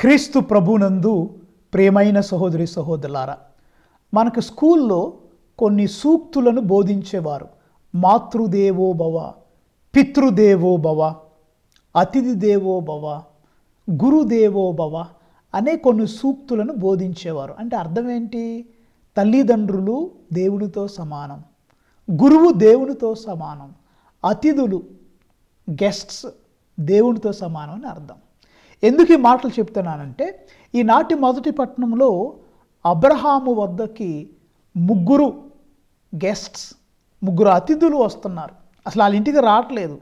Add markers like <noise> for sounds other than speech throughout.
క్రీస్తు ప్రభునందు ప్రేమైన సహోదరి సహోదరులారా మనకు స్కూల్లో కొన్ని సూక్తులను బోధించేవారు. మాతృదేవో భవ పితృదేవో భవ అతిథి దేవో భవ గురుదేవో భవ అనే కొన్ని సూక్తులను బోధించేవారు. అంటే అర్థం ఏంటి? తల్లిదండ్రులు దేవునితో సమానం గురువు దేవునితో సమానం అతిథులు గెస్ట్స్ దేవునితో సమానం అని అర్థం. ఎందుకు ఈ మాటలు చెప్తున్నానంటే ఈనాటి మొదటి పట్టణంలో అబ్రహాము వద్దకి ముగ్గురు గెస్ట్స్ ముగ్గురు అతిథులు వస్తున్నారు. అసలు వాళ్ళ ఇంటికి రావట్లేదు.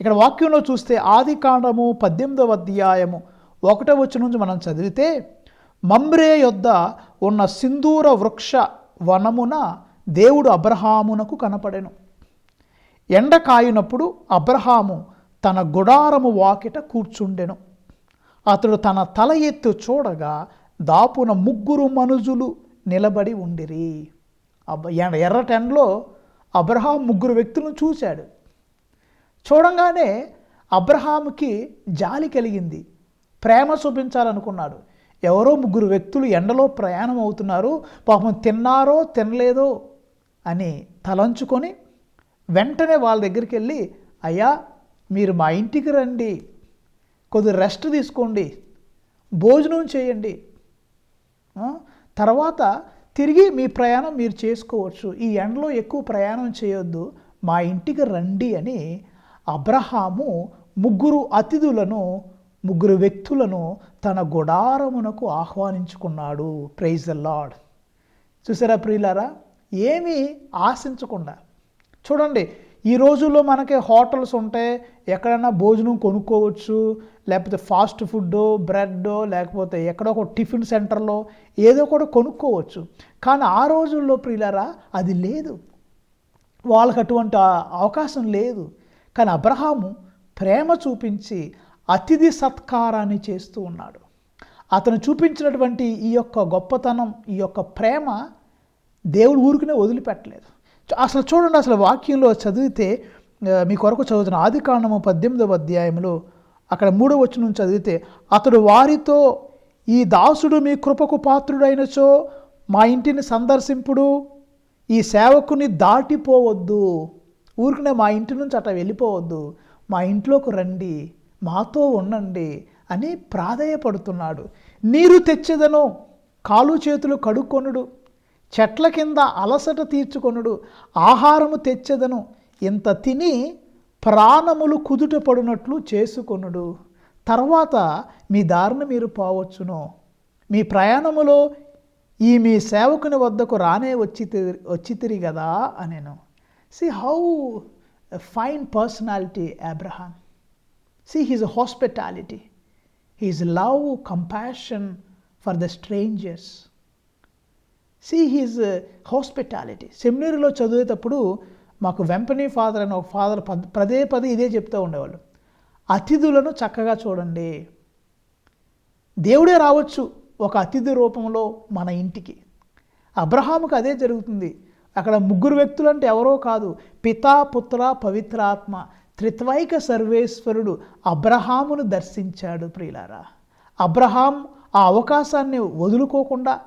ఇక్కడ వాక్యంలో చూస్తే ఆది కాండము పద్దెనిమిదవ అధ్యాయము ఒకటో వచ్చి నుంచి మనం చదివితే మమ్రే యొద్ద ఉన్న సింధూర వృక్ష వనమున దేవుడు అబ్రహామునకు కనపడెను. ఎండ కాయినప్పుడు అబ్రహాము తన గుడారము వాకిట కూర్చుండెను. అతడు తన తల ఎత్తు చూడగా దాపున ముగ్గురు మనుజులు నిలబడి ఉండిరి. అబ్బ ఎర్ర- అబ్రహాం ముగ్గురు వ్యక్తులను చూశాడు. చూడంగానే అబ్రహాముకి జాలి కలిగింది. ప్రేమ చూపించాలనుకున్నాడు. ఎవరో ముగ్గురు వ్యక్తులు ఎండలో ప్రయాణం అవుతున్నారు. పాపం తిన్నారో తినలేదో అని తలంచుకొని వెంటనే వాళ్ళ దగ్గరికి వెళ్ళి అయ్యా మీరు మా ఇంటికి రండి. కొద్ది రెస్ట్ తీసుకోండి. భోజనం చేయండి. తర్వాత తిరిగి మీ ప్రయాణం మీరు చేసుకోవచ్చు. ఈ ఎండలో ఎక్కువ ప్రయాణం చేయొద్దు. మా ఇంటికి రండి అని అబ్రహాము ముగ్గురు అతిథులను ముగ్గురు వ్యక్తులను తన గుడారమునకు ఆహ్వానించుకున్నాడు. ప్రైజ్ ద లాడ్ చూసారా ప్రియులారా? ఏమీ ఆశించకుండా. చూడండి ఈ రోజుల్లో మనకి హోటల్స్ ఉంటాయి ఎక్కడైనా భోజనం కొనుక్కోవచ్చు లేకపోతే ఫాస్ట్ ఫుడ్ బ్రెడ్ లేకపోతే ఎక్కడో ఒక టిఫిన్ సెంటర్లో ఏదో కూడా కొనుక్కోవచ్చు. కానీ ఆ రోజుల్లో ప్రియులరా అది లేదు. వాళ్ళకి అటువంటి అవకాశం లేదు. కానీ అబ్రహాము ప్రేమ చూపించి అతిథి సత్కారాన్ని చేస్తూ ఉన్నాడు. అతను చూపించినటువంటి ఈ యొక్క గొప్పతనం ఈ యొక్క ప్రేమ దేవుడు ఊరికనే వదిలిపెట్టలేదు. అసలు చూడండి అసలు వాక్యంలో చదివితే మీ కొరకు చదువుతున్న ఆది కాండము పద్దెనిమిదవ అధ్యాయంలో అక్కడ మూడవ వచ్చి నుంచి చదివితే అతడు వారితో ఈ దాసుడు మీ కృపకు పాత్రుడైనచో మా ఇంటిని సందర్శింపుడు ఈ సేవకుని దాటిపోవద్దు. ఊరికనే మా ఇంటి నుంచి అట్లా వెళ్ళిపోవద్దు. మా ఇంట్లోకి రండి మాతో ఉండండి అని ప్రాధేయపడుతున్నాడు. నీరు తెచ్చేదను కాలు చేతులు కడుక్కొనుడు చెట్ల కింద అలసట తీర్చుకొనుడు ఆహారము తెచ్చెదను. ఇంత తిని ప్రాణములు కుదుట పడినట్లు చేసుకొనుడు. తర్వాత మీ దారిన మీరు పోవచ్చును. మీ ప్రయాణములో ఈ మీ సేవకుని వద్దకు రానే వచ్చి వచ్చితిరి కదా అనేను. See how fine personality Abraham see his hospitality his love compassion for the strangers see his hospitality సెమినరీలో చదివేటప్పుడు మాకు వెంపనీ ఫాదర్ అని ఒక ఫాదర్ పద పదే పదే ఇదే చెప్తూ ఉండేవాళ్ళు. అతిథులను చక్కగా చూడండి. దేవుడే రావచ్చు ఒక అతిథి రూపంలో మన ఇంటికి. అబ్రహాముకు అదే జరుగుతుంది. అక్కడ ముగ్గురు వ్యక్తులు అంటే ఎవరో కాదు. పితా పుత్ర పవిత్రాత్మ త్రిత్వైక సర్వేశ్వరుడు అబ్రహామును దర్శించాడు ప్రియులారా. అబ్రహాం ఆ అవకాశాన్ని వదులుకోకుండా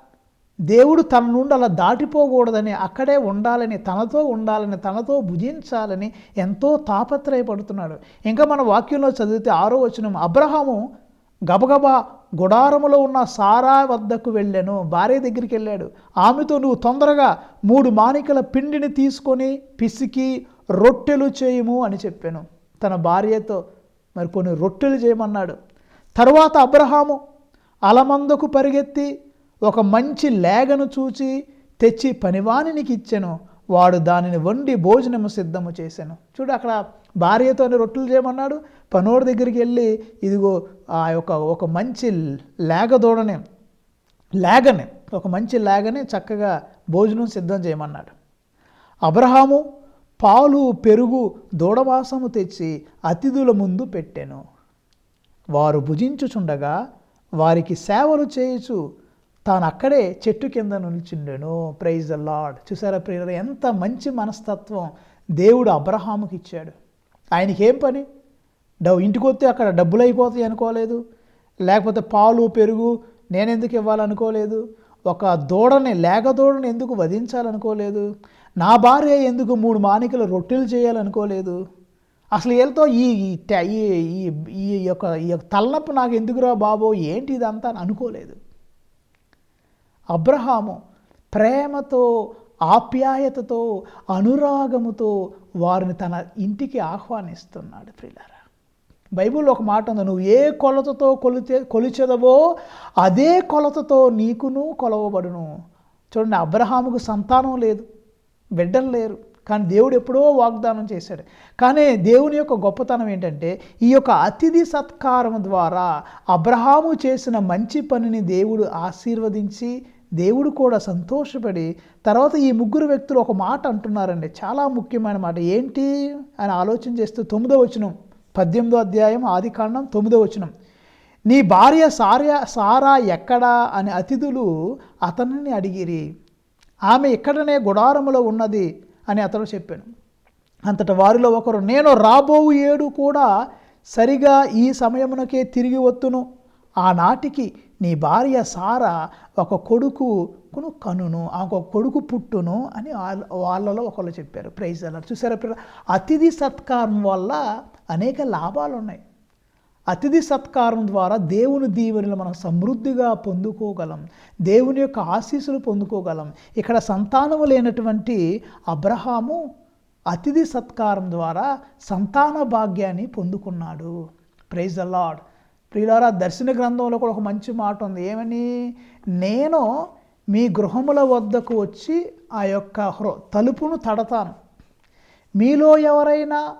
దేవుడు తన నుండి అలా దాటిపోకూడదని అక్కడే ఉండాలని తనతో ఉండాలని తనతో భుజించాలని ఎంతో తాపత్రయపడుతున్నాడు. ఇంకా మన వాక్యంలో చదివితే ఆరో వచనం అబ్రహాము గబగబా గుడారములో ఉన్న సారా వద్దకు వెళ్ళాను భార్య దగ్గరికి వెళ్ళాడు. ఆమెతో నువ్వు తొందరగా మూడు మానికల పిండిని తీసుకొని పిసికి రొట్టెలు చేయము అని చెప్పాను. తన భార్యతో మరి కొన్ని రొట్టెలు చేయమన్నాడు. తర్వాత అబ్రహాము అలమందకు పరిగెత్తి ఒక మంచి లేగను చూచి తెచ్చి పనివానికి ఇచ్చాను. వాడు దానిని వండి భోజనము సిద్ధము చేశాను చూడు అక్కడ భార్యతోని రొట్టెలు చేయమన్నాడు. పనోడి దగ్గరికి వెళ్ళి ఇదిగో ఆ యొక్క ఒక మంచి లేగ దూడని లేగని ఒక మంచి లేగని చక్కగా భోజనం సిద్ధం చేయమన్నాడు. అబ్రహాము పాలు పెరుగు దూడవాసము తెచ్చి అతిథుల ముందు పెట్టాను. వారు భుజించుచుండగా వారికి సేవలు చేయుచు తాను అక్కడే చెట్టు కింద నిల్చుండెను. ప్రైజ్ ద లాడ్ చూసారా ప్రియుల ఎంత మంచి మనస్తత్వం దేవుడు అబ్రహాముకి ఇచ్చాడు. ఆయనకి ఏం పని? డబ్బు ఇంటికి వస్తే అక్కడ డబ్బులు అయిపోతాయి అనుకోలేదు. లేకపోతే పాలు పెరుగు నేను ఎందుకు ఇవ్వాలనుకోలేదు. ఒక దూడని లేక దూడని ఎందుకు వధించాలనుకోలేదు? నా భార్య ఎందుకు మూడు మానికలు రొట్టెలు చేయాలనుకోలేదు? అసలు వీళ్ళతో ఈ ఈ ఈ ఈ- ఈ యొక్క ఈ యొక్క తలనొప్పి నాకు ఎందుకురా బాబో? ఏంటి ఇదంతా అని అనుకోలేదు. అబ్రహాము ప్రేమతో ఆప్యాయతతో అనురాగముతో వారిని తన ఇంటికి ఆహ్వానిస్తున్నాడు ప్రియులారా బైబిల్లో ఒక మాట ఉంది నువ్వు ఏ కొలతతో కొలితే కొలిచెదవో అదే కొలతతో నీకును కొలవబడును. చూడండి అబ్రహాముకు సంతానం లేదు బిడ్డలు లేరు కానీ దేవుడు ఎప్పుడో వాగ్దానం చేశాడు. కానీ దేవుని యొక్క గొప్పతనం ఏంటంటే ఈ యొక్క అతిథి సత్కారం ద్వారా అబ్రహాము చేసిన మంచి పనిని దేవుడు ఆశీర్వదించి దేవుడు కూడా సంతోషపడి తర్వాత ఈ ముగ్గురు వ్యక్తులు ఒక మాట అంటున్నారండి. చాలా ముఖ్యమైన మాట. ఏంటి? అని ఆలోచన చేస్తూ తొమ్మిదో వచనం పద్దెనిమిదో అధ్యాయం ఆది కాండం తొమ్మిదో వచనం. నీ భార్య సార్య సారా ఎక్కడా? అని అతిథులు అతనిని అడిగిరి. ఆమె ఇక్కడనే గుడారములో ఉన్నది అని అతడు చెప్పాను. అంతట వారిలో ఒకరు నేను రాబోవు ఏడు కూడా సరిగా ఈ సమయమునకే తిరిగి వత్తును. ఆనాటికి నీ భార్య సారా ఒక కొడుకును కనును ఆ ఒక కొడుకు పుట్టును అని వాళ్ళ వాళ్ళలో ఒకళ్ళు చెప్పారు. ప్రైజ్ అలా చూసారా అతిథి సత్కారం వల్ల అనేక లాభాలు ఉన్నాయి అతిథి సత్కారం ద్వారా దేవుని దీవెనలు మనం సమృద్ధిగా పొందుకోగలం. దేవుని యొక్క ఆశీస్సులు పొందుకోగలం. ఇక్కడ సంతానము లేనటువంటి అబ్రహాము అతిథి సత్కారం ద్వారా సంతాన భాగ్యాన్ని పొందుకున్నాడు. ప్రైజ్ ద లాడ్ ప్రియులారా దర్శన గ్రంథంలో కూడా ఒక మంచి మాట ఉంది. ఏమని? నేను మీ గృహముల వద్దకు వచ్చి ఆ యొక్క హృ తలుపును తడతాను. మీలో ఎవరైనా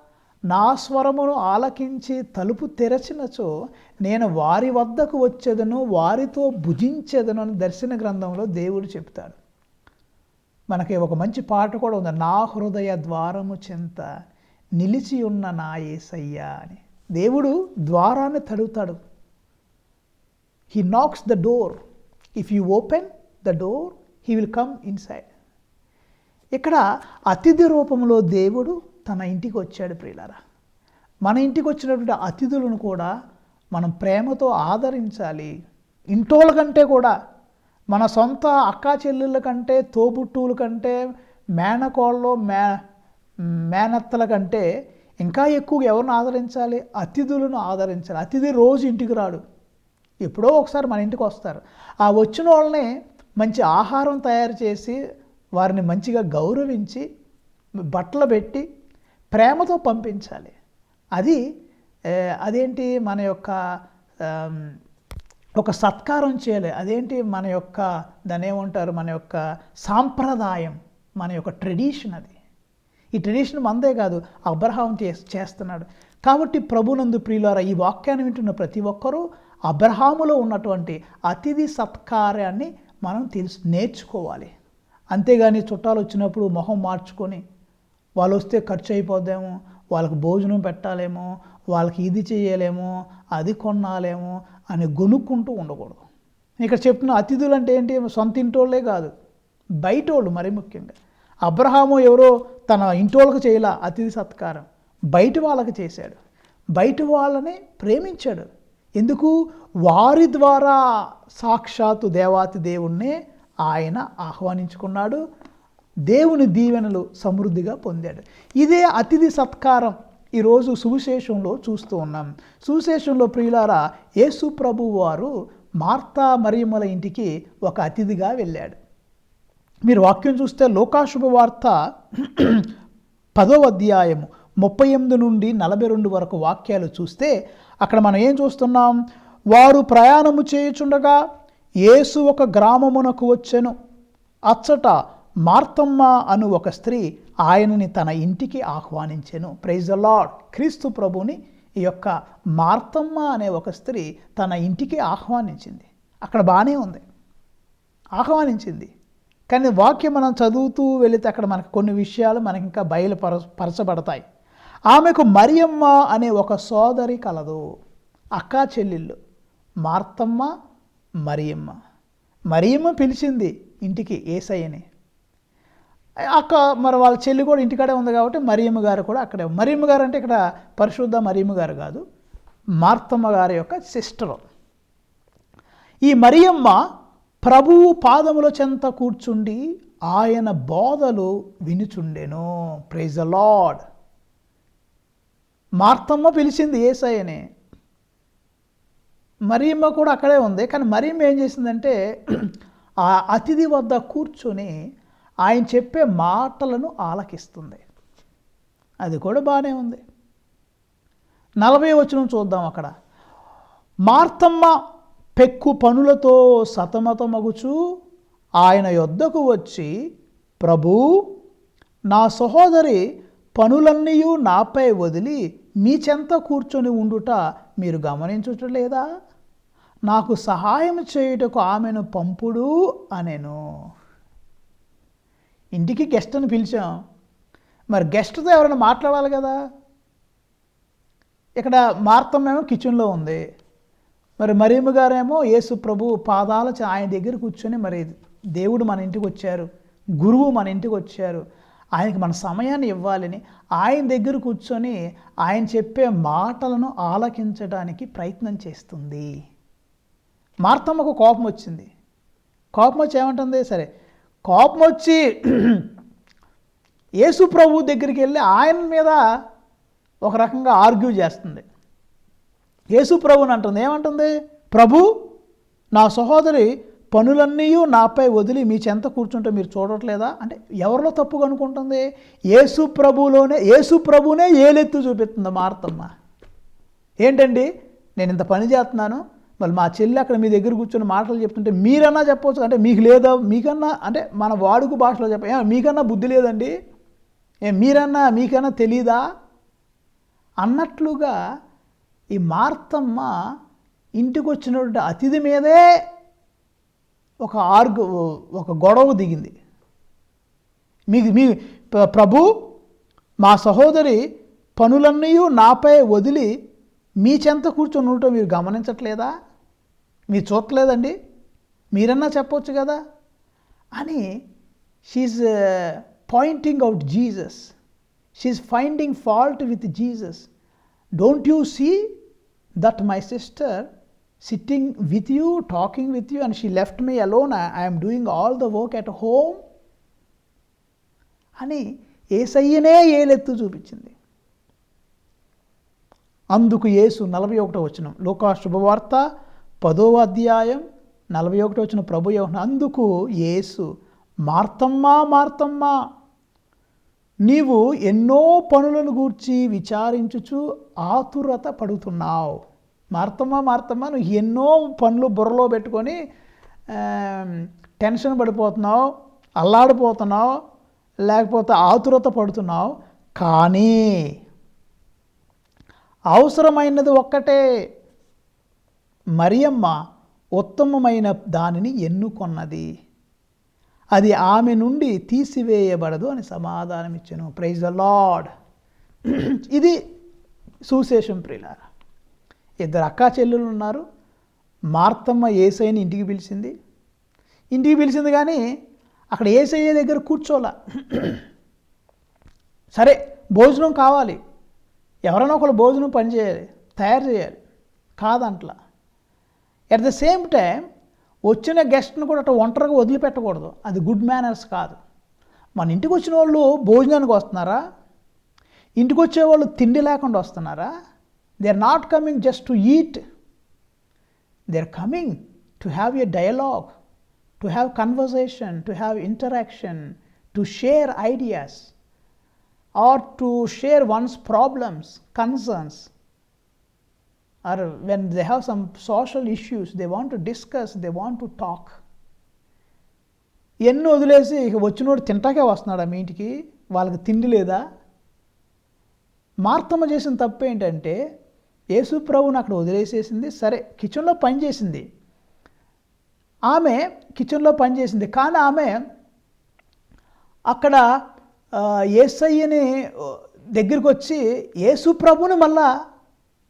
నా స్వరమును ఆలకించి తలుపు తెరచినచో నేను వారి వద్దకు వచ్చేదను వారితో భుజించేదను అని దర్శన గ్రంథంలో దేవుడు చెప్తాడు. మనకి ఒక మంచి పాట కూడా ఉంది. నా హృదయ ద్వారము చింత నిలిచి ఉన్న నా ఏసయ్యా అని. దేవుడు ద్వారాన్ని తడుగుతాడు he knocks the door if you open the door he will come inside ఇక్కడ అతిథి రూపంలో దేవుడు తన ఇంటికి వచ్చాడు ప్రియులారా. మన ఇంటికి వచ్చినటువంటి అతిథులను కూడా మనం ప్రేమతో ఆదరించాలి. ఇంటోళ్ళ కంటే కూడా మన సొంత అక్క చెల్లెళ్ళ కంటే తోబుట్టువుల కంటే మేనకోళ్ళలో మే మేనత్తల కంటే ఇంకా ఎక్కువగా ఎవరిని ఆదరించాలి? అతిథులను ఆదరించాలి. అతిథి రోజు ఇంటికి రాడు. ఎప్పుడో ఒకసారి మన ఇంటికి వస్తారు. ఆ వచ్చిన వాళ్ళనే మంచి ఆహారం తయారు చేసి వారిని మంచిగా గౌరవించి బట్టలు పెట్టి ప్రేమతో పంపించాలి. అది అదేంటి మన యొక్క ఒక సత్కారం చేయాలి. అదేంటి మన యొక్క దాని ఏమంటారు? మన యొక్క సాంప్రదాయం మన యొక్క ట్రెడిషన్ అది. ఈ ట్రెడిషన్ మందే కాదు అబ్రహాం చే- చేస్తున్నాడు. కాబట్టి ప్రభునందు ప్రియులారా ఈ వాక్యాన్ని వింటున్న ప్రతి ఒక్కరూ అబ్రహాములో ఉన్నటువంటి అతిథి సత్కార్యాన్ని మనం తెలుసు నేర్చుకోవాలి. అంతేగాని చుట్టాలు వచ్చినప్పుడు మొహం మార్చుకొని వాళ్ళు వస్తే ఖర్చు అయిపోద్దేమో వాళ్ళకి భోజనం పెట్టాలేమో వాళ్ళకి ఇది చేయలేమో అది కొనాలేమో అని గొనుక్కుంటూ ఉండకూడదు. ఇక్కడ చెప్పిన అతిథులు అంటే ఏంటి? సొంత ఇంటోళ్ళే కాదు బయటోళ్ళు మరీ ముఖ్యంగా. అబ్రహాము ఎవరో తన ఇంటోళ్ళకు చేయలా? అతిథి సత్కారం. బయట వాళ్ళకి చేశాడు. బయట వాళ్ళని ప్రేమించాడు. ఎందుకు? వారి ద్వారా సాక్షాత్తు దేవాతి దేవుణ్ణే ఆయన ఆహ్వానించుకున్నాడు. దేవుని దీవెనలు సమృద్ధిగా పొందాడు. ఇదే అతిథి సత్కారం ఈరోజు సువిశేషంలో చూస్తూ ఉన్నాం. సువిశేషంలో ప్రియులారా యేసు ప్రభు వారు మార్తా మరియమ్మల ఇంటికి ఒక అతిథిగా వెళ్ళాడు. మీరు వాక్యం చూస్తే లోకాశుభ వార్త పదో అధ్యాయము ముప్పై ఎనిమిది నుండి నలభై రెండు వరకు వాక్యాలు చూస్తే అక్కడ మనం ఏం చూస్తున్నాం? వారు ప్రయాణము చేయుచుండగా యేసు ఒక గ్రామమునకు వచ్చెను. అచ్చట మార్తమ్మ అను ఒక స్త్రీ ఆయనని తన ఇంటికి ఆహ్వానించెను. ప్రైజ్ లార్డ్ క్రీస్తు ప్రభుని ఈ యొక్క మార్తమ్మ అనే ఒక స్త్రీ తన ఇంటికి ఆహ్వానించింది. అక్కడ బాగానే ఉంది. ఆహ్వానించింది. కానీ వాక్యం మనం చదువుతూ వెళితే అక్కడ మనకు కొన్ని విషయాలు మనకి ఇంకా బయలుపర పరచబడతాయి. ఆమెకు మరియమ్మ అనే ఒక సోదరి కలదు. అక్కా చెల్లెళ్ళు. మార్తమ్మ మరియమ్మ. మరియమ్మ పిలిచింది ఇంటికి ఏసయ్యని. అక్క మరి వాళ్ళ చెల్లి కూడా ఇంటికాడే ఉంది కాబట్టి మరియమ్మ గారు కూడా అక్కడే. మరియమ్మ గారు అంటే ఇక్కడ పరిశుద్ధ మరియమ్మ గారు కాదు మార్తమ్మ గారి యొక్క సిస్టరు. ఈ మరియమ్మ ప్రభువు పాదముల చెంత కూర్చుండి ఆయన బోధలు వినుచుండెను. ప్రైజ్ అ లాడ్ మార్తమ్మ పిలిచింది ఏసయ్యని. మరియమ్మ కూడా అక్కడే ఉంది. కానీ మరియమ్మ ఏం చేసిందంటే ఆ అతిథి వద్ద కూర్చొని ఆయన చెప్పే మాటలను ఆలకిస్తుంది. అది కూడా బాగానే ఉంది. నలభై వచనం చూద్దాం అక్కడ. మార్తమ్మ పెక్కు పనులతో సతమతమగుచు ఆయన యొద్దకు వచ్చి ప్రభు నా సహోదరి పనులన్నీ నాపై వదిలి మీ చెంత కూర్చొని ఉండుట మీరు గమనించుటలేదా నాకు సహాయం చేయుటకు ఆమెను పంపుడు అనేను. ఇంటికి గెస్ట్ని పిలిచాం. మరి గెస్ట్తో ఎవరైనా మాట్లాడాలి కదా? ఇక్కడ మార్తమ్మేమో కిచెన్లో ఉంది. మరి మరీము గారేమో యేసు ప్రభు పాదాల ఆయన దగ్గర కూర్చొని మరి దేవుడు మన ఇంటికి వచ్చారు. గురువు మన ఇంటికి వచ్చారు. ఆయనకి మన సమయాన్ని ఇవ్వాలని ఆయన దగ్గర కూర్చొని ఆయన చెప్పే మాటలను ఆలకించడానికి ప్రయత్నం చేస్తుంది. మార్తమ్మకు కోపం వచ్చింది. కోపం వచ్చి ఏమంటుంది? సరే కోపం వచ్చి <clears throat> యేసు ప్రభు దగ్గరికి వెళ్ళి ఆయన మీద ఒక రకంగా ఆర్గ్యూ చేస్తుంది. యేసు ప్రభుని అంటుంది. ఏమంటుంది? ప్రభు నా సహోదరి పనులన్నీ నాపై వదిలి మీ చెంత కూర్చుంటే మీరు చూడట్లేదా? అంటే ఎవరిలో తప్పుగా అనుకుంటుంది యేసు ప్రభులోనే యేసు ప్రభునే ఏలెత్తు చూపిస్తుంది మార్తమ్మ. ఏంటండి? నేను ఇంత పని చేస్తున్నాను. మళ్ళీ మా చెల్లి అక్కడ మీ దగ్గర కూర్చొని మాటలు చెప్తుంటే మీరన్నా చెప్పవచ్చు అంటే మీకు లేదా? మీకన్నా అంటే మన వాడుక భాషలో చెప్ప మీకన్నా బుద్ధి లేదండి. ఏ మీరన్నా మీకన్నా తెలీదా? అన్నట్లుగా ఈ మార్తమ్మ ఇంటికి వచ్చినటువంటి అతిథి మీదే ఒక ఆర్గు ఒక గొడవ దిగింది. మీకు మీ ప్రభు మా సహోదరి పనులన్నీ నాపై వదిలి మీ చెంత కూర్చొని ఉండటం మీరు గమనించట్లేదా? మీరు చూడలేదండి మీరన్నా చెప్పవచ్చు కదా? అని she's pointing out Jesus she's finding fault with Jesus don't you see that my sister sitting with you talking with you and she left me alone I'm doing all the work at home అని ఏసయ్యనే ఏలెత్తు చూపించింది. అందుకు యేసు నలభై ఒకటో వచ్చిన లోకా శుభవార్త పదో అధ్యాయం నలభై ఒకటో వచ్చిన ప్రభు అందుకు యేసు మార్తమ్మా మార్తమ్మా నీవు ఎన్నో పనులను గూర్చి విచారించుచు ఆతురత పడుతున్నావు. మార్తమ్మ మార్తమ్మ నువ్వు ఎన్నో పనులు బుర్రలో పెట్టుకొని టెన్షన్ పడిపోతున్నావు అల్లాడిపోతున్నావు లేకపోతే ఆతురత పడుతున్నావు. కానీ అవసరమైనది ఒక్కటే. మరియమ్మ ఉత్తమమైన దానిని ఎన్నుకొన్నది. అది ఆమె నుండి తీసివేయబడదు అని సమాధానం ఇచ్చాను. ప్రైజ్ ద లాడ్ ఇది సుశేషం ప్రియులారా ఇద్దరు అక్కా చెల్లెలు ఉన్నారు. మార్తమ్మ ఏసైని ఇంటికి పిలిచింది. ఇంటికి పిలిచింది కానీ అక్కడ ఏసయ్య దగ్గర కూర్చోలా. <clears throat> సరే భోజనం కావాలి. ఎవరైనా ఒకరు భోజనం పని చేయాలి తయారు చేయాలి. కాదంట్లా. ఎట్ ద సేమ్ టైం వచ్చిన గెస్ట్ని కూడా అట్లా ఒంటరిగా వదిలిపెట్టకూడదు. అది గుడ్ మేనర్స్ కాదు. మన ఇంటికి వచ్చిన వాళ్ళు భోజనానికి వస్తున్నారా? ఇంటికి వచ్చే వాళ్ళు తిండి లేకుండా వస్తున్నారా? They are not coming just to eat they are coming to have a dialogue to have conversation to have interaction to share ideas or to share one's problems concerns or when they have some social issues, they want to discuss, they want to talk. ఎన్ని వదిలేసి ఇక వచ్చినోడు తింటాకే వస్తున్నాడు మీ ఇంటికి? వాళ్ళకి తిండి లేదా? మార్తమ్మ చేసిన తప్పు ఏంటంటే యేసు ప్రభుని అక్కడ వదిలేసేసింది సరే కిచెన్లో పనిచేసింది ఆమె కిచెన్లో పనిచేసింది కానీ ఆమె అక్కడ ఏసయ్యని దగ్గరికి వచ్చి యేసు ప్రభుని మళ్ళా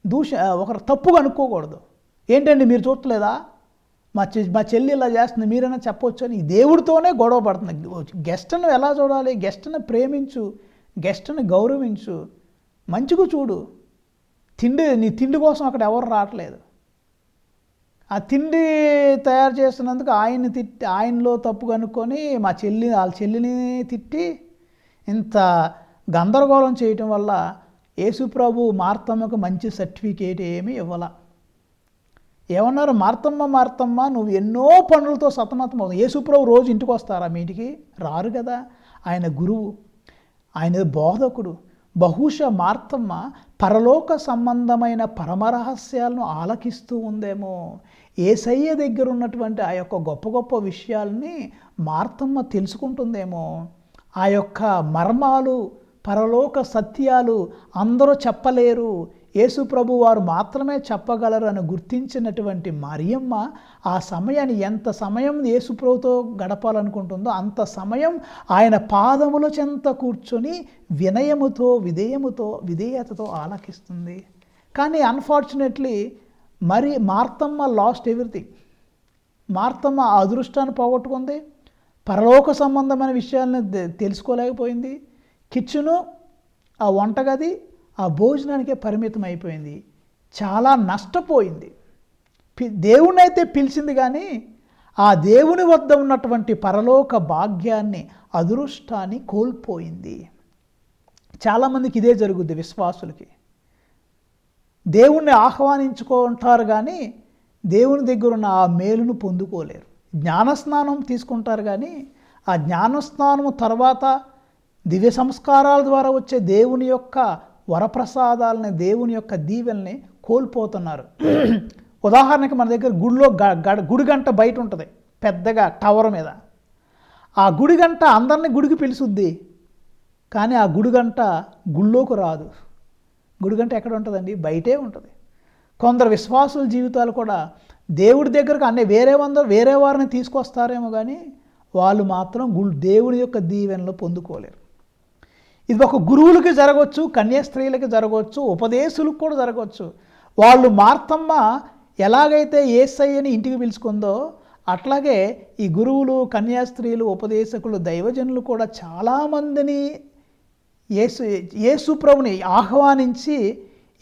దూష ఒకరు తప్పుగా అనుకోకూడదు. ఏంటండి మీరు చూడలేదా మా చె మా చెల్లి ఇలా చేస్తుంది మీరైనా చెప్పొచ్చు అని దేవుడితోనే గొడవ పడుతుంది. గెస్ట్ను ఎలా చూడాలి? గెస్ట్ని ప్రేమించు గెస్ట్ని గౌరవించు. మంచిగా చూడు. తిండి నీ తిండి కోసం అక్కడ ఎవరు రావట్లేదు. ఆ తిండి తయారు చేస్తున్నందుకు ఆయన్ని తిట్టి ఆయనలో తప్పు కనుక్కొని మా చెల్లి వాళ్ళ చెల్లిని తిట్టి ఇంత గందరగోళం చేయటం వల్ల యేసుప్రభు మార్తమ్మకు మంచి సర్టిఫికేట్ ఏమీ ఇవ్వాల. ఏమన్నారు? మార్తమ్మ మార్తమ్మ నువ్వు ఎన్నో పనులతో సతమతం అవుతావు యేసుప్రభు రోజు ఇంటికి వస్తారా? మీ ఇంటికి? రారు కదా. ఆయన గురువు ఆయన బోధకుడు. బహుశా మార్తమ్మ పరలోక సంబంధమైన పరమరహస్యాలను ఆలకిస్తూ ఉందేమో. ఏసయ్య దగ్గర ఉన్నటువంటి ఆ యొక్క గొప్ప గొప్ప విషయాల్ని మార్తమ్మ తెలుసుకుంటుందేమో. ఆ యొక్క మర్మాలు పరలోక సత్యాలు అందరూ చెప్పలేరు. యేసు ప్రభు వారు మాత్రమే చెప్పగలరు అని గుర్తించినటువంటి మరియమ్మ ఆ సమయాన్ని ఎంత సమయం యేసు ప్రభుతో గడపాలనుకుంటుందో అంత సమయం ఆయన పాదముల చెంత కూర్చొని వినయముతో విధేయముతో విధేయతతో ఆలకిస్తుంది. కానీ అన్ఫార్చునేట్లీ మరి మార్తమ్మ లాస్ట్ ఎవ్రీథింగ్. మార్తమ్మ అదృష్టాన్ని పోగొట్టుకుంది. పరలోక సంబంధమైన విషయాలను తె- తెలుసుకోలేకపోయింది. కిచెను ఆ వంటగది ఆ భోజనానికే పరిమితం అయిపోయింది. చాలా నష్టపోయింది. పి- దేవుణ్ణి అయితే పిలిచింది కానీ ఆ దేవుని వద్ద ఉన్నటువంటి పరలోక భాగ్యాన్ని అదృష్టాన్ని కోల్పోయింది. చాలామందికి ఇదే జరుగుద్ది విశ్వాసులకి. దేవుణ్ణి ఆహ్వానించుకుంటారు కానీ దేవుని దగ్గర ఉన్న ఆ మేలును పొందుకోలేరు. జ్ఞానస్నానం తీసుకుంటారు కానీ ఆ జ్ఞానస్నానం తర్వాత దివ్య సంస్కారాల ద్వారా వచ్చే దేవుని యొక్క వరప్రసాదాలని దేవుని యొక్క దీవెల్ని కోల్పోతున్నారు. ఉదాహరణకి మన దగ్గర గుడిలో గ- గడ- గుడి గంట బయట ఉంటుంది పెద్దగా టవర్ మీద. ఆ గుడి గంట అందరినీ గుడికి పిలుచుద్ది కానీ ఆ గుడి గంట గుళ్ళోకి రాదు. గుడిగంట ఎక్కడ ఉంటుందండి? బయటే ఉంటుంది. కొందరు విశ్వాసుల జీవితాలు కూడా దేవుడి దగ్గరకు అన్నీ వేరే వందరు వేరే వారిని తీసుకొస్తారేమో కానీ వాళ్ళు మాత్రం గు దేవుడి యొక్క దీవెనలో పొందుకోలేరు. ఇది ఒక గురువులకి జరగవచ్చు కన్యాస్త్రీలకి జరగవచ్చు ఉపదేశులకు కూడా జరగవచ్చు. వాళ్ళు మార్తమ్మ ఎలాగైతే ఏసయ్యని ఇంటికి పిలుచుకుందో అట్లాగే ఈ గురువులు కన్యాస్త్రీలు ఉపదేశకులు దైవజనులు కూడా చాలామందిని యేసు యేసు ప్రభుని ఆహ్వానించి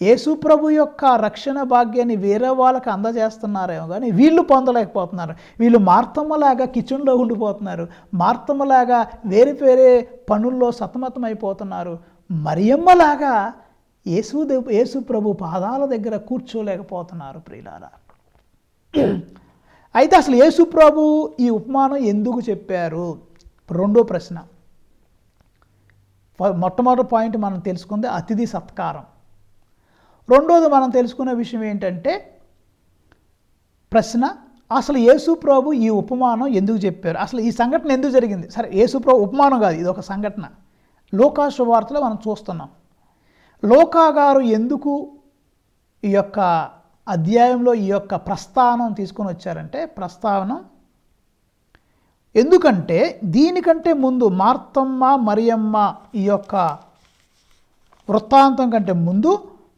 యేసు ప్రభు యొక్క రక్షణ భాగ్యాన్ని వేరే వాళ్ళకి అందజేస్తున్నారేమో కానీ వీళ్ళు పొందలేకపోతున్నారు. వీళ్ళు మార్తమ్మలాగా కిచెన్లో ఉండిపోతున్నారు. మార్తమ్మలాగా వేరే వేరే పనుల్లో సతమతమైపోతున్నారు. మరియమ్మలాగా యేసు యేసు ప్రభు పాదాల దగ్గర కూర్చోలేకపోతున్నారు ప్రియులారా. అయితే అసలు యేసు ప్రభు ఈ ఉపమానం ఎందుకు చెప్పారు? రెండో ప్రశ్న. మొట్టమొదటి పాయింట్ మనం తెలుసుకుంది అతిథి సత్కారం. రెండోది మనం తెలుసుకునే విషయం ఏంటంటే ప్రశ్న అసలు యేసు ప్రభు ఈ ఉపమానం ఎందుకు చెప్పారు? అసలు ఈ సంఘటన ఎందుకు జరిగింది? సరే యేసు ప్రభు ఉపమానం కాదు ఇది ఒక సంఘటన. లోకా శుభవార్తలో మనం చూస్తున్నాం. లోకా గారు ఎందుకు ఈ యొక్క అధ్యాయంలో ఈ యొక్క ప్రస్థానం తీసుకొని వచ్చారంటే ప్రస్తావన ఎందుకంటే దీనికంటే ముందు మార్తమ్మ మరియమ్మ ఈ యొక్క వృత్తాంతం కంటే ముందు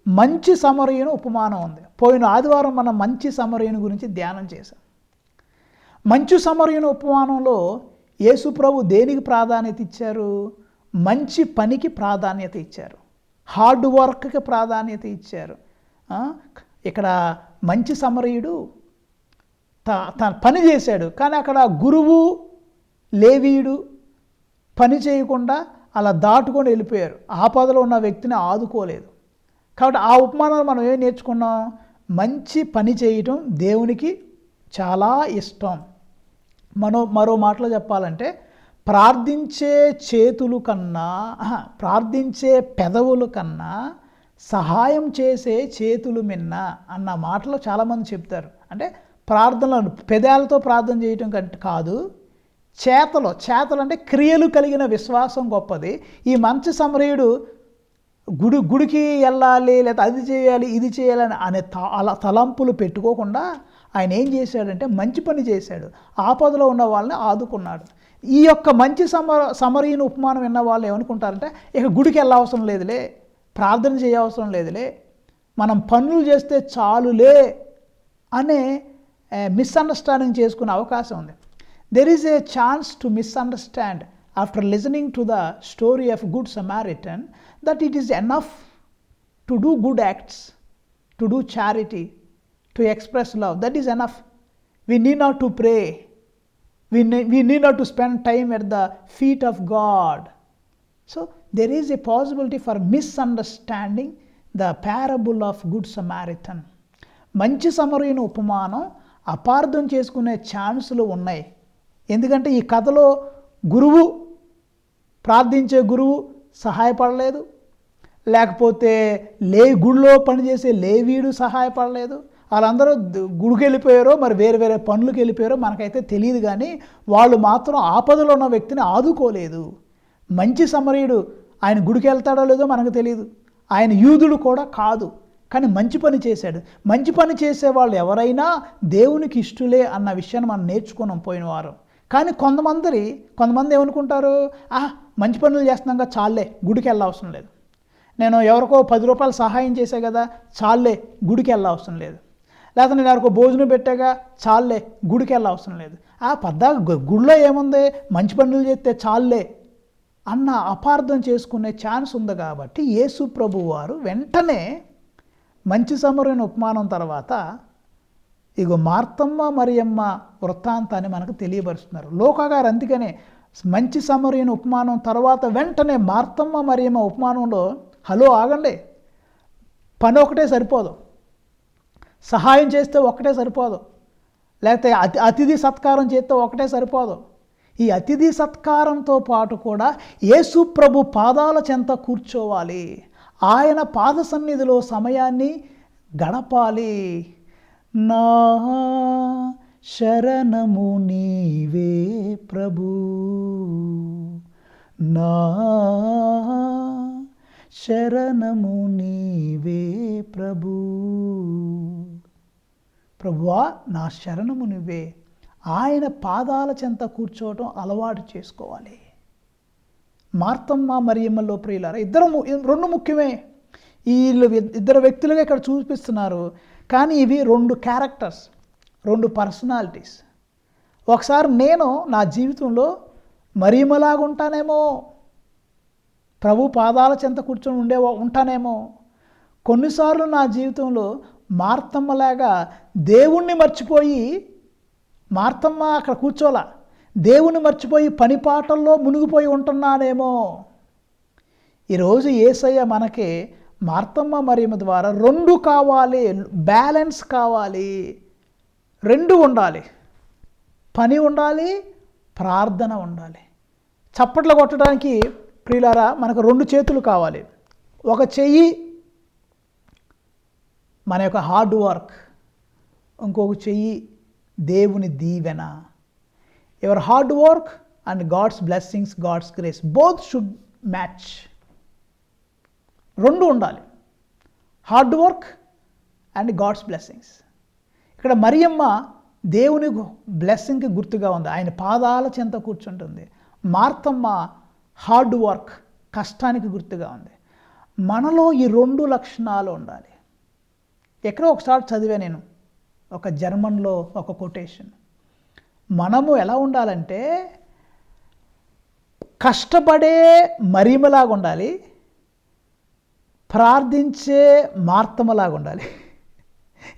మంచి సమరయుని ఉపమానం ఉంది. పోయిన ఆదివారం మనం మంచి సమరయుని గురించి ధ్యానం చేశాం. మంచు సమరయుని ఉపమానంలో యేసు ప్రభు దేనికి ప్రాధాన్యత ఇచ్చారు? మంచి పనికి ప్రాధాన్యత ఇచ్చారు. హార్డ్ వర్క్కి ప్రాధాన్యత ఇచ్చారు. ఇక్కడ మంచి సమరయుడు త- తన పని చేశాడు. కానీ అక్కడ గురువు లేవీయుడు పని చేయకుండా అలా దాటుకొని వెళ్ళిపోయారు. ఆపదలో ఉన్న వ్యక్తిని ఆదుకోలేదు. కాబట్టి ఆ ఉపమానాలు మనం ఏం నేర్చుకున్నాం? మంచి పని చేయటం దేవునికి చాలా ఇష్టం. మనో మరో మాటలో చెప్పాలంటే ప్రార్థించే చేతులు కన్నా ప్రార్థించే పెదవులు కన్నా సహాయం చేసే చేతులు మిన్న అన్న మాటలో చాలామంది చెప్తారు. అంటే ప్రార్థనలు పెదాలతో ప్రార్థన చేయటం కంటే కాదు చేతలో చేతలు అంటే క్రియలు కలిగిన విశ్వాసం గొప్పది. ఈ మంచి సమరయుడు గుడి గుడికి వెళ్ళాలి లేదా అది చేయాలి ఇది చేయాలని అనే త- అలా తలంపులు పెట్టుకోకుండా ఆయన ఏం చేశాడంటే మంచి పని చేశాడు. ఆపదలో ఉన్న వాళ్ళని ఆదుకున్నాడు. ఈ యొక్క మంచి సమర సమరీని ఉపమానం విన్న వాళ్ళు ఏమనుకుంటారంటే ఇక గుడికి వెళ్ళవసరం లేదులే ప్రార్థన చేయవసరం లేదులే మనం పనులు చేస్తే చాలులే అనే మిస్అండర్స్టాండింగ్ చేసుకునే అవకాశం ఉంది. There is a chance to misunderstand after listening to the story of good Samaritan that it is enough to do good acts to do charity to express love that is enough we need not to pray we we need not to spend time at the feet of God so there is a possibility for misunderstanding the parable of good Samaritan మంచి సమరైన ఉపమానం అపార్థం చేసుకునే ఛాన్సులు ఉన్నాయి. ఎందుకంటే ఈ కథలో గురువు ప్రార్థించే గురువు సహాయపడలేదు. లేకపోతే లే గుడిలో పనిచేసే లేవీడు సహాయపడలేదు. వాళ్ళందరూ గుడికి వెళ్ళిపోయారో మరి వేరే వేరే పనులకు వెళ్ళిపోయారో మనకైతే తెలియదు కానీ వాళ్ళు మాత్రం ఆపదలో ఉన్న వ్యక్తిని ఆదుకోలేదు. మంచి సమరీయుడు ఆయన గుడికి వెళ్తాడో లేదో మనకు తెలియదు ఆయన యూదుడు కూడా కాదు. కానీ మంచి పని చేశాడు. మంచి పని చేసే వాళ్ళు ఎవరైనా దేవునికి ఇష్టలే అన్న విషయాన్ని మనం నేర్చుకున్నాం పోయిన వారం. కానీ కొంతమంది కొంతమంది ఏమనుకుంటారు? ఆ మంచి పనులు చేస్తున్నాక చాలే గుడికి వెళ్ళవసరం లేదు. నేను ఎవరికో పది రూపాయలు సహాయం చేసే కదా చాలే గుడికి వెళ్ళవసరం లేదు. లేకపోతే నేను ఎవరికో భోజనం పెట్టాగా చాలే గుడికి వెళ్ళవసరం లేదు. ఆ పద్దా గుడిలో ఏముంది? మంచి పనులు చేస్తే చాలే అన్న అపార్థం చేసుకునే ఛాన్స్ ఉంది కాబట్టి యేసు ప్రభు వారు వెంటనే మంచి సమరైన ఉపమానం తర్వాత ఇగో మార్తమ్మ మరియమ్మ వృత్తాంతాన్ని మనకు తెలియపరుస్తున్నారు. లోకగారు అందుకనే మంచి సమరైన ఉపమానం తర్వాత వెంటనే మార్తమ్మ మరియమ్మ ఉపమానంలో హలో ఆగండి పని ఒకటే సరిపోదు. సహాయం చేస్తే ఒకటే సరిపోదు. లేకపోతే అతి అతిథి సత్కారం చేస్తే ఒకటే సరిపోదు. ఈ అతిథి సత్కారంతో పాటు కూడా యేసు ప్రభు పాదాల చెంత కూర్చోవాలి. ఆయన పాద సన్నిధిలో సమయాన్ని గడపాలి. నా శరణము నీవే ప్రభు. నా శరణము నీవే ప్రభు. ప్రభువా నా శరణము నువ్వే. ఆయన పాదాల చెంత కూర్చోవటం అలవాటు చేసుకోవాలి. మార్తమ్మ మరియమ్మలో ప్రియులారా ఇద్దరు ము- రెండు ముఖ్యమే. వీళ్ళు ఇద్దరు వ్యక్తులుగా ఇక్కడ చూపిస్తున్నారు. కానీ ఇవి రెండు క్యారెక్టర్స్ రెండు పర్సనాలిటీస్ ఒకసారి నేను నా జీవితంలో మరీమలాగుంటానేమో ఉంటానేమో ప్రభు పాదాల చెంత కూర్చొని ఉండే ఉంటానేమో. కొన్నిసార్లు నా జీవితంలో మార్తమ్మలాగా దేవుణ్ణి మర్చిపోయి మార్తమ్మ అక్కడ కూర్చోలా దేవుని మర్చిపోయి పని పాటల్లో మునిగిపోయి ఉంటున్నానేమో. ఈరోజు ఏసయ్య మనకి మార్తమ్మ మరియమ్మ ద్వారా రెండు కావాలి బ్యాలెన్స్ కావాలి రెండు ఉండాలి. పని ఉండాలి ప్రార్థన ఉండాలి. చప్పట్లు కొట్టడానికి ప్రియులారా మనకు రెండు చేతులు కావాలి. ఒక చెయ్యి మన యొక్క హార్డ్ వర్క్. ఇంకొక చెయ్యి దేవుని దీవెన. Your hard work and God's blessings God's grace both should match రెండు ఉండాలి. Hard work and God's blessings ఇక్కడ మరియమ్మ దేవుని బ్లెస్సింగ్కి గుర్తుగా ఉంది. ఆయన పాదాల చెంత కూర్చుంటుంది. మార్తమ్మ హార్డ్ వర్క్ కష్టానికి గుర్తుగా ఉంది. మనలో ఈ రెండు లక్షణాలు ఉండాలి. ఎక్కడో ఒకసారి చదివా నేను ఒక జర్మన్లో ఒక కొటేషన్. మనము ఎలా ఉండాలంటే కష్టపడే మరిమలాగా ఉండాలి. ప్రార్థించే మార్తమలాగా ఉండాలి.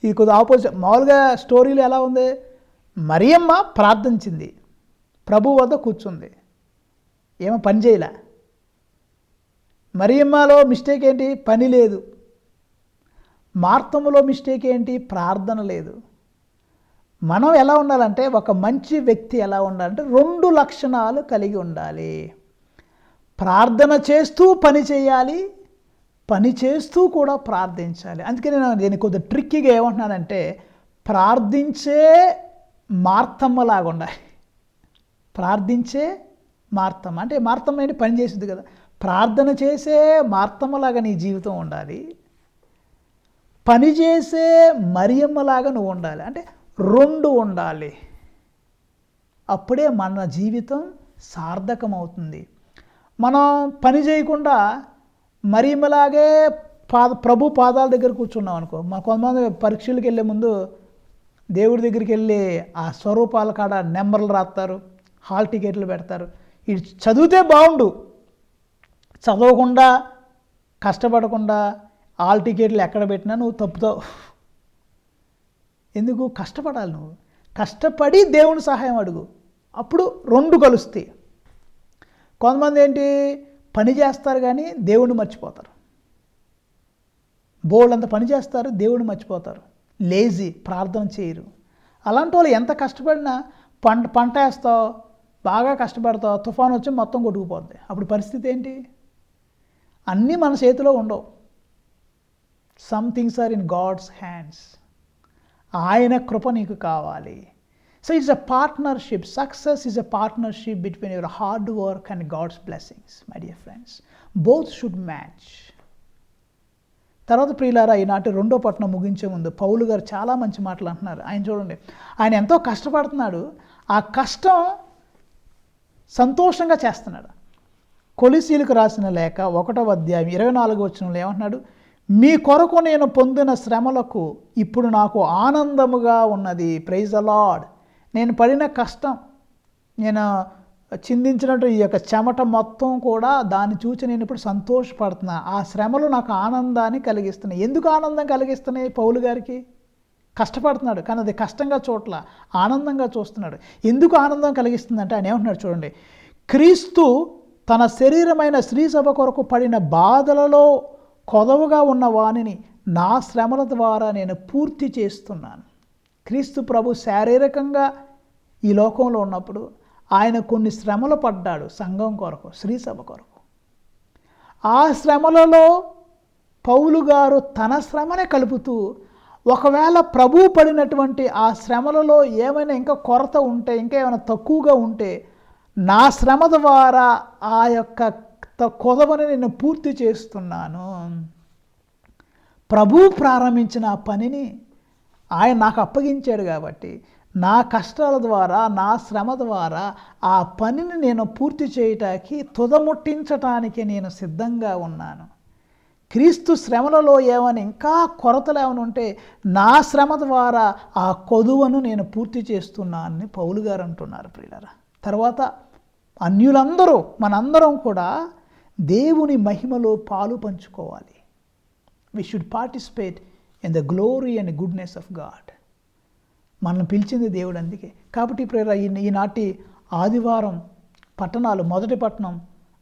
ఇది కొద్దిగా ఆపోజిట్ మామూలుగా స్టోరీలు ఎలా ఉంది? మరియమ్మ ప్రార్థించింది. ప్రభు వద్ద కూర్చుంది. ఏమో పని చేయలే. మరియమ్మలో మిస్టేక్ ఏంటి? పని లేదు. మార్తములో మిస్టేక్ ఏంటి? ప్రార్థన లేదు. మనం ఎలా ఉండాలంటే ఒక మంచి వ్యక్తి ఎలా ఉండాలంటే రెండు లక్షణాలు కలిగి ఉండాలి. ప్రార్థన చేస్తూ పని చేయాలి పని చేస్తూ కూడా ప్రార్థించాలి. అందుకే నేను నేను కొద్దిగా ట్రిక్కీగా ఏమంటున్నానంటే ప్రార్థించే మార్తమ్మలాగా ఉండాలి ప్రార్థించే మార్తమ్మ. అంటే మార్తమ్మ అంటే పని చేసింది కదా. ప్రార్థన చేసే మార్తమ్మలాగా నీ జీవితం ఉండాలి. పని చేసే మరియమ్మలాగా నువ్వు ఉండాలి. అంటే రెండు ఉండాలి. అప్పుడే మన జీవితం సార్థకమవుతుంది. మనం పని చేయకుండా మరియమ్మలాగే పాద ప్రభు పాదాల దగ్గర కూర్చున్నాం అనుకో మా కొంతమంది పరీక్షలకు వెళ్ళే ముందు దేవుడి దగ్గరికి వెళ్ళి ఆ స్వరూపాల కాడ నెంబర్లు రాస్తారు హాల్ టికెట్లు పెడతారు. ఇది చదివితే బాగుండు. చదవకుండా కష్టపడకుండా హాల్ టికెట్లు ఎక్కడ పెట్టినా నువ్వు తప్పుతావు. ఎందుకు? కష్టపడాలి నువ్వు. కష్టపడి దేవుని సహాయం అడుగు. అప్పుడు రెండు కలుస్తాయి. కొంతమంది ఏంటి? పని చేస్తారు కానీ దేవుణ్ణి మర్చిపోతారు. బోల్డ్ అంత పని చేస్తారు దేవుణ్ణి మర్చిపోతారు. లేజీ ప్రార్థన చేయరు. అలాంటి వాళ్ళు ఎంత కష్టపడినా పంట పంట వేస్తావు బాగా కష్టపడతావు తుఫాన్ వచ్చి మొత్తం కొట్టుకుపోద్ది. అప్పుడు పరిస్థితి ఏంటి? అన్నీ మన చేతిలో ఉండవు. Some things are in God's hands ఆయన కృప నీకు కావాలి. So it's a partnership success is a partnership between your hard work and God's blessings, my dear friends Both should match తర్వాత ప్రియులారా ఈనాటి రెండో పట్టణం ముగించే ముందు పౌలు గారు చాలా మంచి మాటలు అంటున్నారు. ఆయన చూడండి. ఆయన ఎంతో కష్టపడుతున్నాడు. ఆ కష్టం సంతోషంగా చేస్తున్నాడు. కొలిసీలకు రాసిన లేఖ ఒకటవ అధ్యాయం ఇరవై నాలుగు వచ్చిన ఏమంటున్నాడు? మీ కొరకు నేను పొందిన శ్రమలకు ఇప్పుడు నాకు ఆనందముగా ఉన్నది. ప్రైజ్ అలాడ్ నేను పడిన కష్టం నేను చిందించినట్టు ఈ యొక్క చెమట మొత్తం కూడా దాన్ని చూసి నేను ఇప్పుడు సంతోషపడుతున్నా. ఆ శ్రమలు నాకు ఆనందాన్ని కలిగిస్తున్నాయి. ఎందుకు ఆనందం కలిగిస్తున్నాయి పౌలు గారికి? కష్టపడుతున్నాడు కానీ అది కష్టంగా చోట్ల ఆనందంగా చూస్తున్నాడు. ఎందుకు ఆనందం కలిగిస్తుందంటే ఆయన ఏమంటున్నాడు చూడండి క్రీస్తు తన శరీరమైన స్త్రీ సభ కొరకు పడిన బాధలలో కొదవగా ఉన్న వాణిని నా శ్రమల ద్వారా నేను పూర్తి చేస్తున్నాను. క్రీస్తు ప్రభు శారీరకంగా ఈ లోకంలో ఉన్నప్పుడు ఆయన కొన్ని శ్రమలు పడ్డాడు సంఘం కొరకు శ్రీ సభ కొరకు. ఆ శ్రమలలో పౌలు గారు తన శ్రమనే కలుపుతూ ఒకవేళ ప్రభు పడినటువంటి ఆ శ్రమలలో ఏమైనా ఇంకా కొరత ఉంటే ఇంకా ఏమైనా తక్కువగా ఉంటే నా శ్రమ ద్వారా ఆ యొక్క కొదవని నేను పూర్తి చేస్తున్నాను. ప్రభు ప్రారంభించిన ఆ పనిని ఆయన నాకు అప్పగించాడు కాబట్టి నా కష్టాల ద్వారా నా శ్రమ ద్వారా ఆ పనిని నేను పూర్తి చేయటానికి తుదముట్టించటానికి నేను సిద్ధంగా ఉన్నాను. క్రీస్తు శ్రమలలో ఏమని ఇంకా కొరతలు ఏమైనా ఉంటే నా శ్రమ ద్వారా ఆ కొదువను నేను పూర్తి చేస్తున్నానని పౌలు గారు అంటున్నారు ప్రియులరా. తర్వాత అన్యులందరూ మనందరం కూడా దేవుని మహిమలో పాలు పంచుకోవాలి. We should participate in the glory and goodness of God మనల్ని పిలిచింది దేవుడు అందుకే. కాబట్టి ప్రేర ఈనాటి ఆదివారం పట్టణాలు మొదటి పట్టణం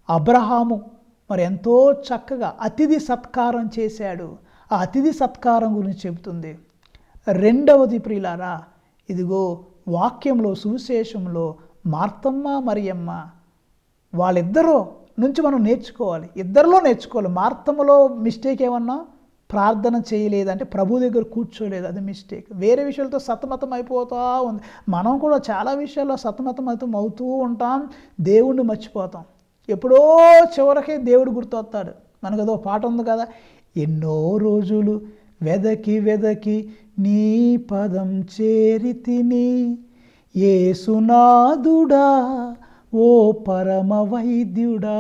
అబ్రహాము. మరి ఎంతో చక్కగా అతిథి సత్కారం చేశాడు. ఆ అతిథి సత్కారం గురించి చెబుతుంది. రెండవది ప్రియులారా ఇదిగో వాక్యంలో సువిశేషంలో మార్తమ్మ మరియమ్మ వాళ్ళిద్దరూ నుంచి మనం నేర్చుకోవాలి. ఇద్దరిలో నేర్చుకోవాలి. మార్తమ్మలో మిస్టేక్ ఏమన్నా? ప్రార్థన చేయలేదంటే ప్రభు దగ్గర కూర్చోలేదు. అది మిస్టేక్ వేరే విషయాలతో సతమతం అయిపోతూ ఉంది. మనం కూడా చాలా విషయాల్లో సతమతం అవుతూ ఉంటాం. దేవుణ్ణి మర్చిపోతాం. ఎప్పుడో చివరికి దేవుడు గుర్తొస్తాడు. మనకు అదో పాట ఉంది కదా ఎన్నో రోజులు వెదకి వెదకి నీ పదం చేరి తిని ఏసునాదుడా ఓ పరమ వైద్యుడా.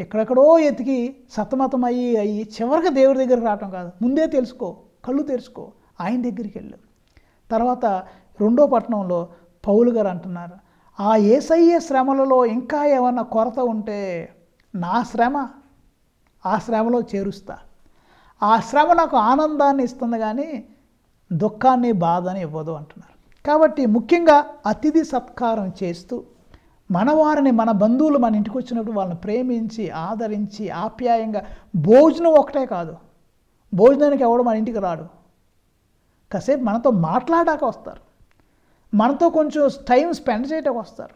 ఎక్కడెక్కడో ఎతికి సతమతం అయ్యి అయ్యి చివరికి దేవుడి దగ్గరికి రావటం కాదు. ముందే తెలుసుకో కళ్ళు తెరుచుకో ఆయన దగ్గరికి వెళ్ళు. తర్వాత రెండో పట్టణంలో పౌలు గారు అంటున్నారు ఆ ఏసయ్య శ్రమలలో ఇంకా ఏమన్నా కొరత ఉంటే నా శ్రమ ఆ శ్రమలో చేరుస్తా. ఆ శ్రమ నాకు ఆనందాన్ని ఇస్తుంది కానీ దుఃఖాన్ని బాధని ఇవ్వదు అంటున్నారు. కాబట్టి ముఖ్యంగా అతిథి సత్కారం చేస్తూ మనవారిని మన బంధువులు మన ఇంటికి వచ్చినప్పుడు వాళ్ళని ప్రేమించి ఆదరించి ఆప్యాయంగా భోజనం ఒకటే కాదు. భోజనానికి ఎవడు మన ఇంటికి రాడు. కాసేపు మనతో మాట్లాడాక వస్తారు. మనతో కొంచెం టైం స్పెండ్ చేయటానికి వస్తారు.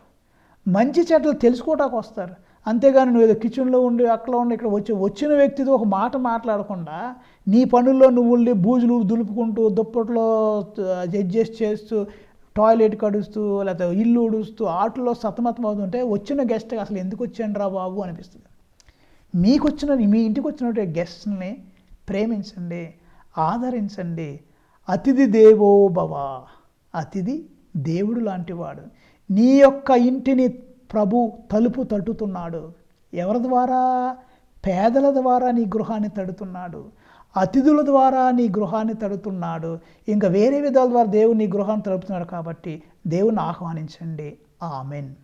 మంచి చెట్లు తెలుసుకోవటానికి వస్తారు. అంతేగాని నువ్వు ఏదో కిచెన్లో ఉండి అక్కడ ఉండి ఇక్కడ వచ్చి వచ్చిన వ్యక్తితో ఒక మాట మాట్లాడకుండా నీ పనుల్లో నువ్వు ఉండి బూజులు దులుపుకుంటూ దుప్పట్లో అడ్జస్ట్ చేస్తూ టాయిలెట్ కడుస్తూ లేకపోతే ఇల్లు ఉడుస్తూ ఆటల్లో సతమతం అవుతుంటే వచ్చిన గెస్ట్ అసలు ఎందుకు వచ్చాను రా బాబు అనిపిస్తుంది. మీకు వచ్చిన మీ ఇంటికి వచ్చినటువంటి గెస్ట్ని ప్రేమించండి ఆదరించండి. అతిథి దేవో భవ. అతిథి దేవుడు లాంటివాడు నీ యొక్క ఇంటిని ప్రభు తలుపు తట్టుతున్నాడు. ఎవరి ద్వారా? పేదల ద్వారా నీ గృహాన్ని తడుతున్నాడు. అతిథుల ద్వారా నీ గృహాన్ని తడుతున్నాడు. ఇంకా వేరే విధాల ద్వారా దేవుడు నీ గృహాన్ని తడుపుతున్నాడు కాబట్టి దేవుని ఆహ్వానించండి. ఆమెన్.